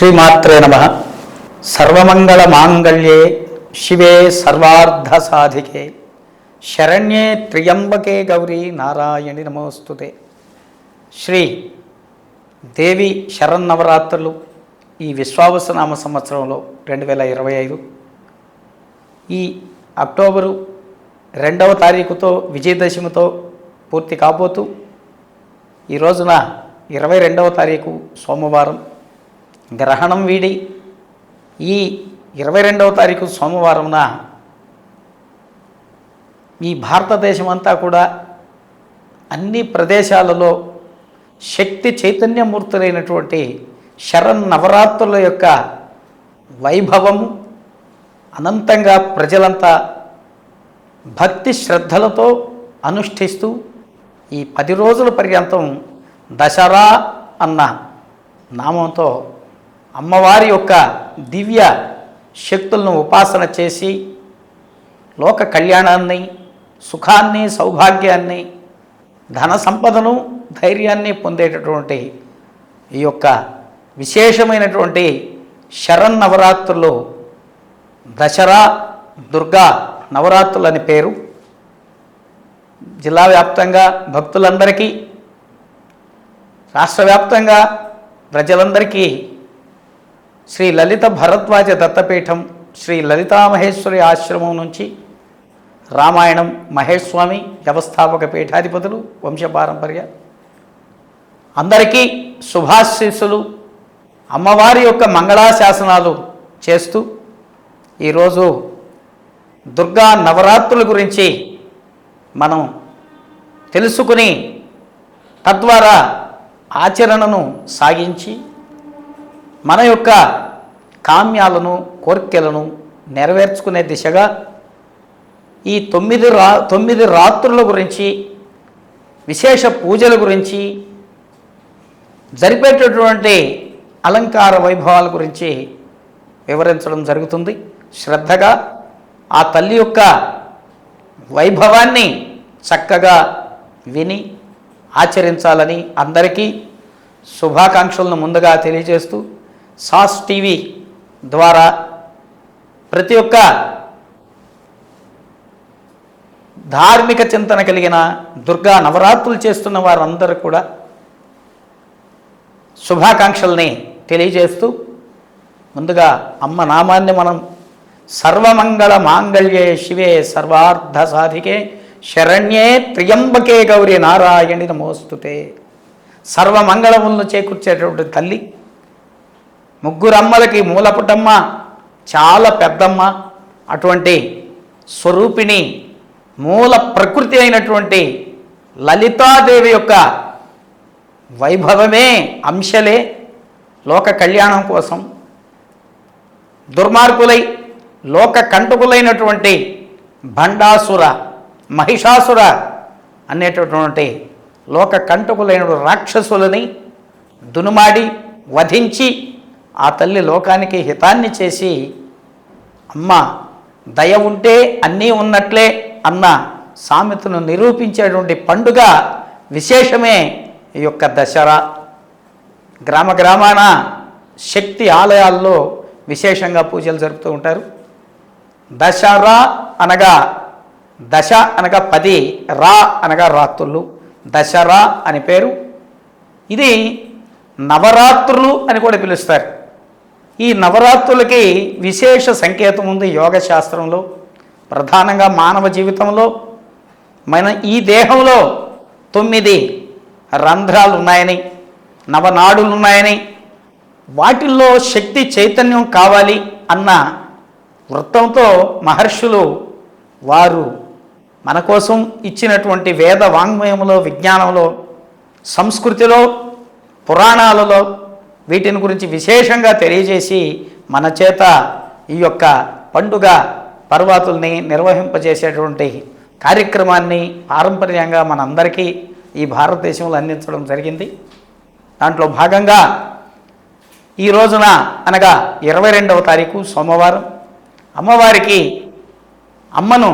శ్రీమాత్రే నమ. సర్వమంగళ మాంగళ్యే శివే సర్వార్ధ సాధికే శరణ్యే త్రియంబకే గౌరీ నారాయణి నమోస్తుతే. శ్రీ దేవి శరన్నవరాత్రులు ఈ విశ్వావసనామ సంవత్సరంలో రెండు వేల ఇరవై ఐదు. ఈ అక్టోబరు రెండవ తారీఖుతో విజయదశమితో పూర్తి కాబోతూ ఈ రోజున ఇరవై రెండవ తారీఖు సోమవారం. గ్రహణం వీడి. ఈ ఇరవై రెండవ తారీఖు సోమవారంన ఈ భారతదేశం అంతా కూడా అన్ని ప్రదేశాలలో శక్తి చైతన్యమూర్తులైనటువంటి శరణ్ నవరాత్రుల యొక్క వైభవం అనంతంగా ప్రజలంతా భక్తి శ్రద్ధలతో అనుష్ఠిస్తూ ఈ పది రోజుల పర్యంతం దసరా అన్న నామంతో అమ్మవారి యొక్క దివ్య శక్తులను ఉపాసన చేసి లోక కళ్యాణాన్ని సుఖాన్ని సౌభాగ్యాన్ని ధన సంపదను ధైర్యాన్ని పొందేటటువంటి ఈ యొక్క విశేషమైనటువంటి శరన్నవరాత్రులు దసరా దుర్గా నవరాత్రులు అని పేరు. జిల్లా వ్యాప్తంగా భక్తులందరికీ రాష్ట్ర వ్యాప్తంగా ప్రజలందరికీ శ్రీ లలిత భరద్వాజ దత్తపీఠం శ్రీ లలితామహేశ్వరి ఆశ్రమం నుంచి రామాయణం మహేశ్వామి వ్యవస్థాపక పీఠాధిపతులు వంశపారంపర్య. అందరికీ శుభాశీస్సులు. అమ్మవారి యొక్క మంగళాశాసనాలు చేస్తూ ఈరోజు దుర్గా నవరాత్రుల గురించి మనం తెలుసుకుని తద్వారా ఆచరణను సాగించి మన యొక్క కామ్యాలను కోరికలను నెరవేర్చుకునే దిశగా ఈ తొమ్మిది రా తొమ్మిది రాత్రుల గురించి విశేష పూజల గురించి జరిపేటటువంటి అలంకార వైభవాల గురించి వివరించడం జరుగుతుంది. శ్రద్ధగా ఆ తల్లి యొక్క వైభవాన్ని చక్కగా విని ఆచరించాలని అందరికీ శుభాకాంక్షలను ముందుగా తెలియజేస్తూ సాస్ టీవీ ద్వారా ప్రతి ఒక్క ధార్మిక చింతన కలిగిన దుర్గా నవరాత్రులు చేస్తున్న వారందరూ కూడా శుభాకాంక్షల్ని తెలియజేస్తూ ముందుగా అమ్మ నామాన్ని మనం సర్వమంగళ మాంగళ్యే శివే సర్వార్థ సాధికే శరణ్యే త్రియంబకే గౌరి నారాయణి నమోస్తుతే. సర్వమంగళములను చేకూర్చేటటువంటి తల్లి ముగ్గురమ్మలకి మూలపుటమ్మ చాలా పెద్దమ్మ. అటువంటి స్వరూపిణి మూల ప్రకృతి అయినటువంటి లలితాదేవి యొక్క వైభవమే అంశలే లోక కళ్యాణం కోసం. దుర్మార్గులై లోక కంటకులైనటువంటి భండాసుర మహిషాసుర అనేటటువంటి లోక కంటకులైన రాక్షసులని దునుమాడి వధించి ఆ తల్లి లోకానికి హితాన్ని చేసి అమ్మ దయ ఉంటే అన్నీ ఉన్నట్లే అన్న సామెతను నిరూపించేటువంటి పండుగ విశేషమే ఈ యొక్క దసరా. గ్రామ గ్రామాన శక్తి ఆలయాల్లో విశేషంగా పూజలు జరుపుతూ ఉంటారు. దసరా అనగా దశ అనగా పది రా అనగా రాత్రులు. దసరా అని పేరు. ఇది నవరాత్రులు అని కూడా పిలుస్తారు. ఈ నవరాత్రులకి విశేష సంకేతం ఉంది యోగ శాస్త్రంలో ప్రధానంగా మానవ జీవితంలో. మన ఈ దేహంలో తొమ్మిది రంధ్రాలు ఉన్నాయని నవనాడులు ఉన్నాయని వాటిల్లో శక్తి చైతన్యం కావాలి అన్న వృత్తంతో మహర్షులు వారు మన కోసం ఇచ్చినటువంటి వేద వాంగ్మయంలో విజ్ఞానంలో సంస్కృతిలో పురాణాలలో వీటిని గురించి విశేషంగా తెలియజేసి మన చేత ఈ యొక్క పండుగ పర్వాతుల్ని నిర్వహింపజేసేటువంటి కార్యక్రమాన్ని పారంపర్యంగా మనందరికీ ఈ భారతదేశంలో అందించడం జరిగింది. దాంట్లో భాగంగా ఈ రోజున అనగా ఇరవై రెండవ తారీఖు సోమవారం అమ్మవారికి అమ్మను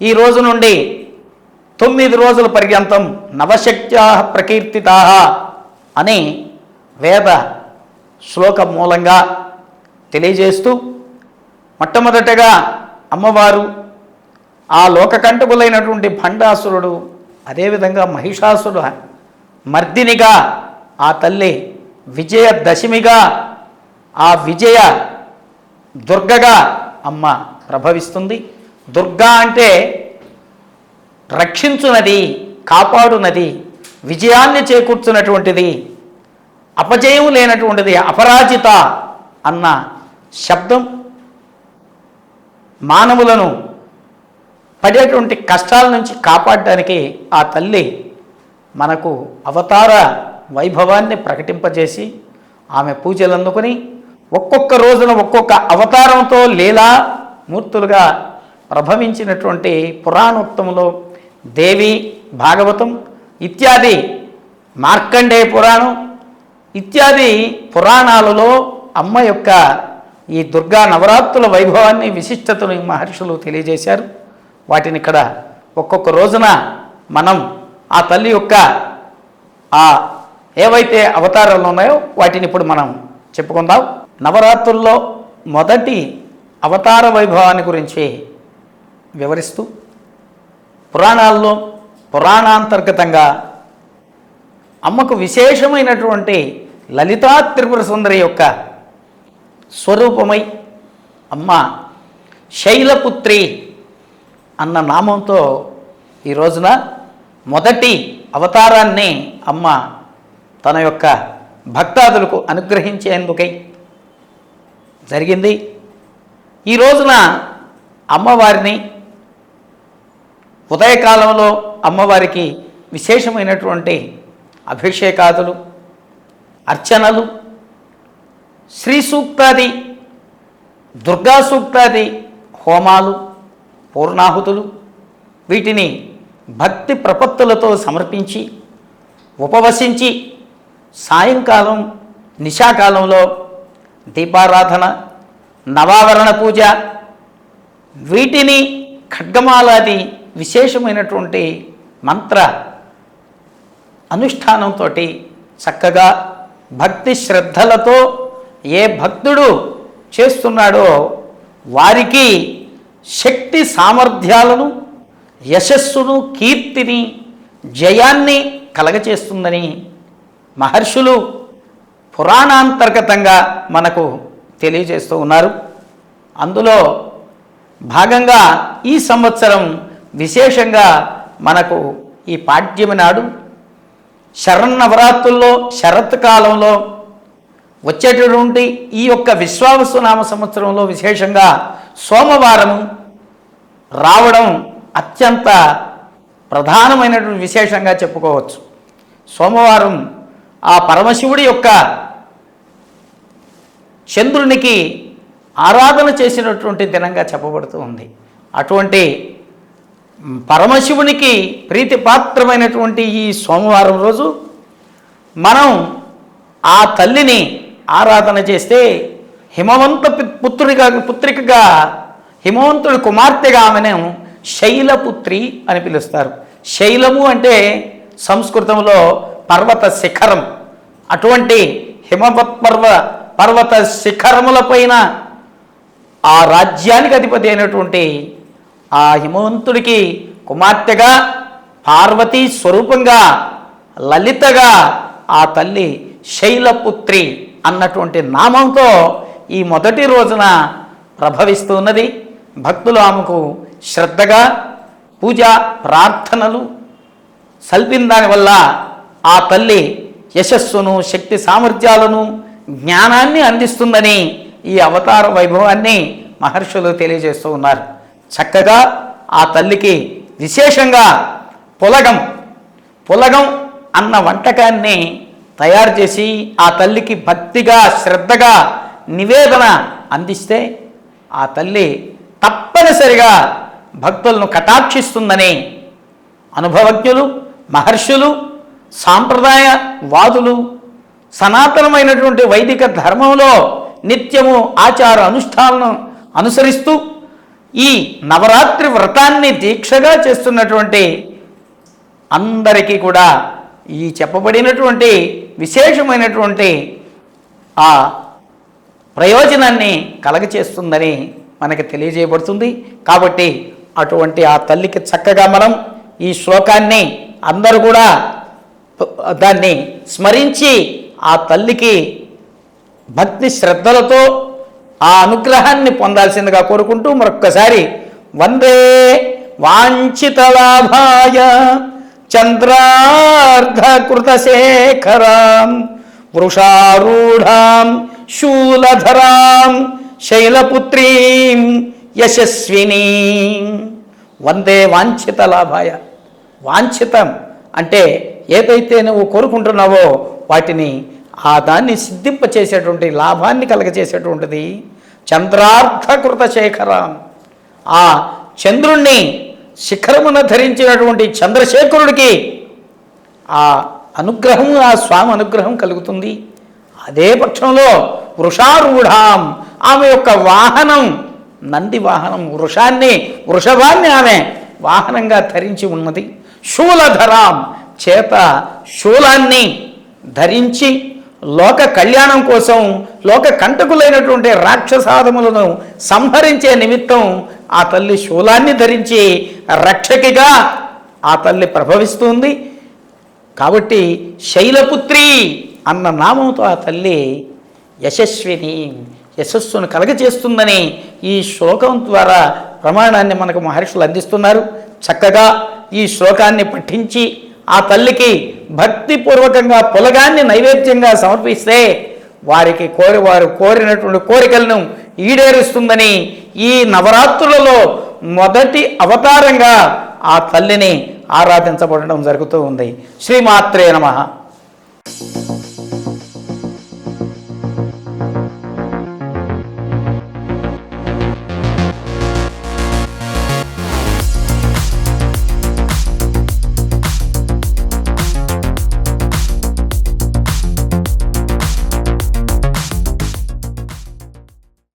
ఈ రోజు నుండి తొమ్మిది రోజుల పర్యంతం నవశక్త్యా ప్రకీర్తితా అని వేద శ్లోకం మూలంగా తెలియజేస్తూ మొట్టమొదటగా అమ్మవారు ఆ లోకకంటకులైనటువంటి భండాసురుడు అదేవిధంగా మహిషాసుడు మర్దినిగా ఆ తల్లి విజయ దశమిగా ఆ విజయ దుర్గగా అమ్మ ప్రభవిస్తుంది. దుర్గా అంటే రక్షించునది కాపాడునది విజయాన్ని చేకూర్చున్నటువంటిది అపజయం లేనటువంటిది అపరాజిత అన్న శబ్దం మానవులను పడేటువంటి కష్టాల నుంచి కాపాడడానికి ఆ తల్లి మనకు అవతార వైభవాన్ని ప్రకటింపజేసి ఆమె పూజలు అందుకొని ఒక్కొక్క రోజున ఒక్కొక్క అవతారంతో లీలా మూర్తులుగా ప్రభవించినటువంటి పురాణోక్తంలో దేవి భాగవతం ఇత్యాది మార్కండేయ పురాణం ఇత్యాది పురాణాలలో అమ్మ యొక్క ఈ దుర్గా నవరాత్రుల వైభవాన్ని విశిష్టతను ఈ మహర్షులు తెలియజేశారు. వాటిని ఇక్కడ ఒక్కొక్క రోజున మనం ఆ తల్లి యొక్క ఆ ఏవైతే అవతారాలు ఉన్నాయో వాటిని ఇప్పుడు మనం చెప్పుకుందాం. నవరాత్రుల్లో మొదటి అవతార వైభవాన్ని గురించి వివరిస్తూ పురాణాల్లో పురాణాంతర్గతంగా అమ్మకు విశేషమైనటువంటి లలితా త్రిపుర సుందరి యొక్క స్వరూపమై అమ్మ శైలపుత్రి అన్న నామంతో ఈ రోజున మొదటి అవతారాన్ని అమ్మ తన యొక్క భక్తాదులకు అనుగ్రహించేందుకై జరిగింది. ఈ రోజున అమ్మవారిని ఉదయకాలంలో అమ్మవారికి విశేషమైనటువంటి అభిషేకాదులు అర్చనలు శ్రీ సూక్తాది దుర్గా సూక్తాది హోమాలు పూర్ణాహుతులు వీటిని భక్తి ప్రపత్తులతో సమర్పించి ఉపవసించి సాయంకాలం నిశాకాలంలో దీపారాధన నవావరణ పూజ వీటిని ఖడ్గమాలాది విశేషమైనటువంటి మంత్ర అనుష్ఠానంతో చక్కగా భక్తి శ్రద్ధలతో ఏ భక్తుడు చేస్తున్నాడో వారికి శక్తి సామర్థ్యాలను యశస్సును కీర్తిని జయాన్ని కలగచేస్తుందని మహర్షులు పురాణాంతర్గతంగా మనకు తెలియజేస్తూ ఉన్నారు. అందులో భాగంగా ఈ సంవత్సరం విశేషంగా మనకు ఈ పాడ్యమి నాడు శరన్నవరాత్రుల్లో శరత్ కాలంలో వచ్చేటటువంటి ఈ యొక్క విశ్వావసునామ సంవత్సరంలో విశేషంగా సోమవారం రావడం అత్యంత ప్రధానమైనటువంటి విశేషంగా చెప్పుకోవచ్చు. సోమవారం ఆ పరమశివుడి యొక్క చంద్రునికి ఆరాధన చేసినటువంటి దినంగా చెప్పబడుతూ ఉంది. అటువంటి పరమశివునికి ప్రీతిపాత్రమైనటువంటి ఈ సోమవారం రోజు మనం ఆ తల్లిని ఆరాధన చేస్తే హిమవంత పుత్రుడిగా పుత్రికగా హిమవంతుడి కుమార్తెగా ఆమెను శైలపుత్రి అని పిలుస్తారు. శైలము అంటే సంస్కృతంలో పర్వత శిఖరం. అటువంటి హిమవత్ పర్వ పర్వత శిఖరములపైన ఆ రాజ్యానికి అధిపతి అయినటువంటి ఆ హిమవంతుడికి కుమార్తెగా పార్వతీ స్వరూపంగా లలితగా ఆ తల్లి శైలపుత్రి అన్నటువంటి నామంతో ఈ మొదటి రోజున ప్రభవిస్తున్నది. భక్తులు ఆమెకు శ్రద్ధగా పూజ ప్రార్థనలు సల్పిన దానివల్ల ఆ తల్లి యశస్సును శక్తి సామర్థ్యాలను జ్ఞానాన్ని అందిస్తుందని ఈ అవతార వైభవాన్ని మహర్షులు తెలియజేస్తూ ఉన్నారు. చక్కగా ఆ తల్లికి విశేషంగా పులగం పులగం అన్న వంటకాన్ని తయారు చేసి ఆ తల్లికి భక్తిగా శ్రద్ధగా నివేదన అందిస్తే ఆ తల్లి తప్పనిసరిగా భక్తులను కటాక్షిస్తుందని అనుభవజ్ఞులు మహర్షులు సాంప్రదాయ వాదులు సనాతనమైనటువంటి వైదిక ధర్మంలో నిత్యము ఆచార అనుష్ఠానాలను అనుసరిస్తూ ఈ నవరాత్రి వ్రతాన్ని దీక్షగా చేస్తున్నటువంటి అందరికీ కూడా ఈ చెప్పబడినటువంటి విశేషమైనటువంటి ఆ ప్రయోజనాన్ని కలగచేస్తుందని మనకి తెలియజేయబడుతుంది. కాబట్టి అటువంటి ఆ తల్లికి చక్కగా మనం ఈ శ్లోకాన్ని అందరూ కూడా దాన్ని స్మరించి ఆ తల్లికి భక్తి శ్రద్ధలతో ఆ అనుగ్రహాన్ని పొందాల్సిందిగా కోరుకుంటూ మరొక్కసారి వందే వాంఛిత లాభాయ చంద్రార్ధకృతశేఖరాం వృషారూఢాం శూలధరాం శైలపుత్రీం యశస్విని. వందే వాంఛిత లాభాయ వాంఛితం అంటే ఏదైతే నువ్వు కోరుకుంటున్నావో వాటిని ఆ దాన్ని సిద్ధింపచేసేటువంటి లాభాన్ని కలగచేసేటువంటిది చంద్రార్థకృత శేఖరం ఆ చంద్రుణ్ణి శిఖరమున ధరించినటువంటి చంద్రశేఖరుడికి ఆ అనుగ్రహం ఆ స్వామి అనుగ్రహం కలుగుతుంది. అదే పక్షంలో వృషారూఢాం ఆమె యొక్క వాహనం నంది వాహనం వృషాన్ని వృషభాన్ని ఆమె వాహనంగా ధరించి ఉన్నది. శూలధరాం చేత శూలాన్ని ధరించి లోక కళ్యాణం కోసం లోక కంటకులైనటువంటి రాక్షసాధములను సంహరించే నిమిత్తం ఆ తల్లి శూలాన్ని ధరించి రక్షకిగా ఆ తల్లి ప్రభవిస్తుంది. కాబట్టి శైలపుత్రి అన్న నామంతో ఆ తల్లి యశస్విని యశస్సును కలగచేస్తుందని ఈ శ్లోకం ద్వారా ప్రమాణాన్ని మనకు మహర్షులు అందిస్తున్నారు. చక్కగా ఈ శ్లోకాన్ని పఠించి ఆ తల్లికి భక్తిపూర్వకంగా పొలగాన్ని నైవేద్యంగా సమర్పిస్తే వారికి కోరి వారు కోరినటువంటి కోరికలను ఈడేరుస్తుందని ఈ నవరాత్రులలో మొదటి అవతారంగా ఆ తల్లిని ఆరాధించబడడం జరుగుతూ ఉంది. శ్రీమాత్రే నమః.